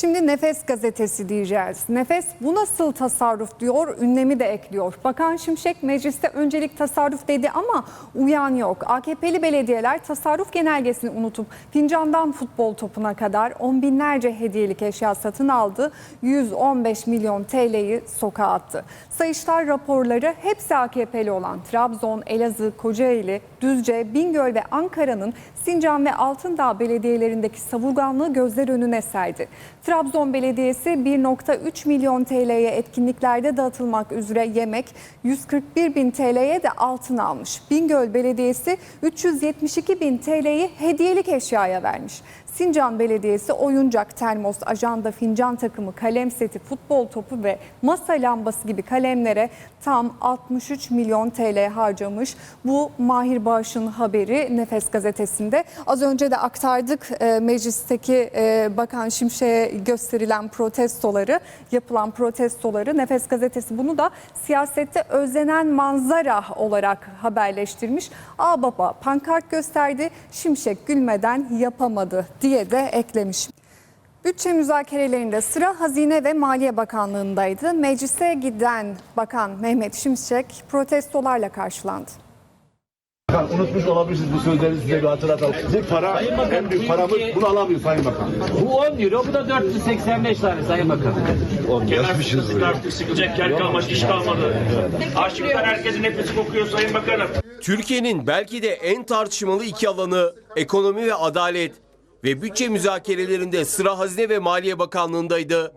Şimdi Nefes gazetesi diyeceğiz. Nefes bu nasıl tasarruf diyor, ünlemi de ekliyor. Bakan Şimşek mecliste öncelik tasarruf dedi ama uyan yok. AKP'li belediyeler tasarruf genelgesini unutup fincandan futbol topuna kadar on binlerce hediyelik eşya satın aldı. 115 milyon TL'yi sokağa attı. Sayıştay raporları hepsi AKP'li olan Trabzon, Elazığ, Kocaeli, Düzce, Bingöl ve Ankara'nın Sincan ve Altındağ belediyelerindeki savurganlığı gözler önüne serdi. Trabzon Belediyesi 1.3 milyon TL'ye etkinliklerde dağıtılmak üzere yemek, 141 bin TL'ye de altın almış. Bingöl Belediyesi 372 bin TL'yi hediyelik eşyaya vermiş. Sincan Belediyesi oyuncak, termos, ajanda, fincan takımı, kalem seti, futbol topu ve masa lambası gibi kalemlere tam 63 milyon TL harcamış. Bu Mahir Bağış'ın haberi Nefes gazetesinde. Az önce de aktardık e, meclisteki e, Bakan Şimşek'e gösterilen protestoları, yapılan protestoları. Nefes gazetesi bunu da siyasette özlenen manzara olarak haberleştirmiş. Aa baba pankart gösterdi, Şimşek gülmeden yapamadı diye de eklemiş. Bütçe müzakerelerinde sıra Hazine ve Maliye Bakanlığı'ndaydı. Meclise giden Bakan Mehmet Şimşek protestolarla karşılandı. Bakan unutmuş olabilirsiniz bu sözleri size bir hatırlatalım. Bu para Sayın Bakan, en büyük paramız ülke- bunu alamıyor Sayın Bakan. Bu 10 euro, bu da 485 tane Sayın Bakan. Kenar sıkıntısı artık sıkacak yer kalmadı, iş kalmadı. Açlıktan herkesin nefesi kokuyor Sayın Bakanım. Türkiye'nin belki de en tartışmalı iki alanı ekonomi ve adalet ve bütçe müzakerelerinde sıra Hazine ve Maliye Bakanlığı'ndaydı.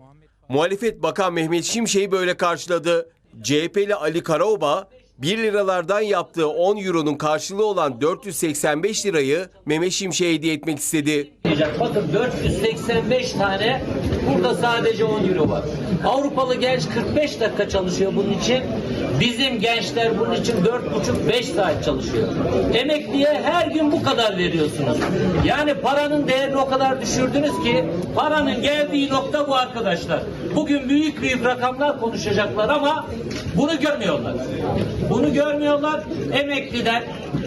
Muhalefet Bakan Mehmet Şimşek'i böyle karşıladı. CHP'li Ali Karaoba 1 liralardan yaptığı 10 euronun karşılığı olan 485 lirayı Mehmet Şimşek'e hediye etmek istedi. Bakın 485 tane burada sadece 10 euro var. Avrupalı genç 45 dakika çalışıyor bunun için. Bizim gençler bunun için 4,5-5 saat çalışıyor. Emekliye her gün bu kadar veriyorsunuz. Yani paranın değerini o kadar düşürdünüz ki paranın geldiği nokta bu arkadaşlar. Bugün büyük büyük rakamlar konuşacaklar ama bunu görmüyorlar. Bunu görmüyorlar. Emekliden,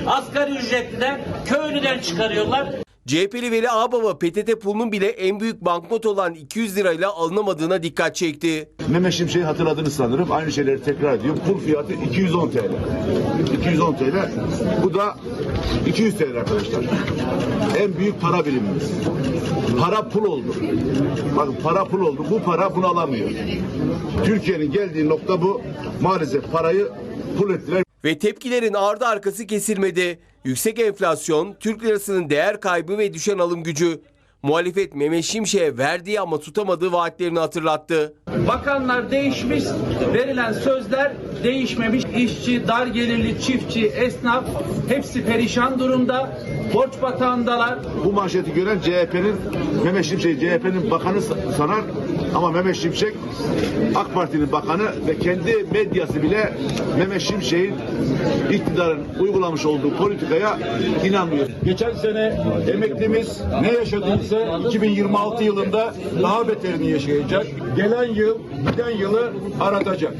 asgari ücretliden, köylüden çıkarıyorlar. CHP'li Veli Ağbaba PTT pulunun bile en büyük banknot olan 200 lirayla alınamadığına dikkat çekti. Mehmet Şimşek'i hatırladınız sanırım. Aynı şeyleri tekrar ediyorum. Pul fiyatı 210 TL. 210 TL. Bu da 200 TL arkadaşlar. En büyük para birimimiz. Para pul oldu. Bakın para pul oldu. Bu para bunu alamıyor. Türkiye'nin geldiği nokta bu. Maalesef parayı pul ettiler. Ve tepkilerin ardı arkası kesilmedi. Yüksek enflasyon, Türk lirasının değer kaybı ve düşen alım gücü. Muhalefet Mehmet Şimşek'e verdiği ama tutamadığı vaatlerini hatırlattı. Bakanlar değişmiş, verilen sözler değişmemiş. İşçi, dar gelirli, çiftçi, esnaf hepsi perişan durumda. Borç batağındalar. Bu manşeti gören CHP'nin Mehmet Şimşek CHP'nin bakanı sanar ama Mehmet Şimşek AK Parti'nin bakanı ve kendi medyası bile Mehmet Şimşek'in iktidarın uygulamış olduğu politikaya inanmıyor. Geçen sene emeklimiz ne yaşadıysa 2026 yılında daha beterini yaşayacak. Gelen yıl giden yılı aratacak.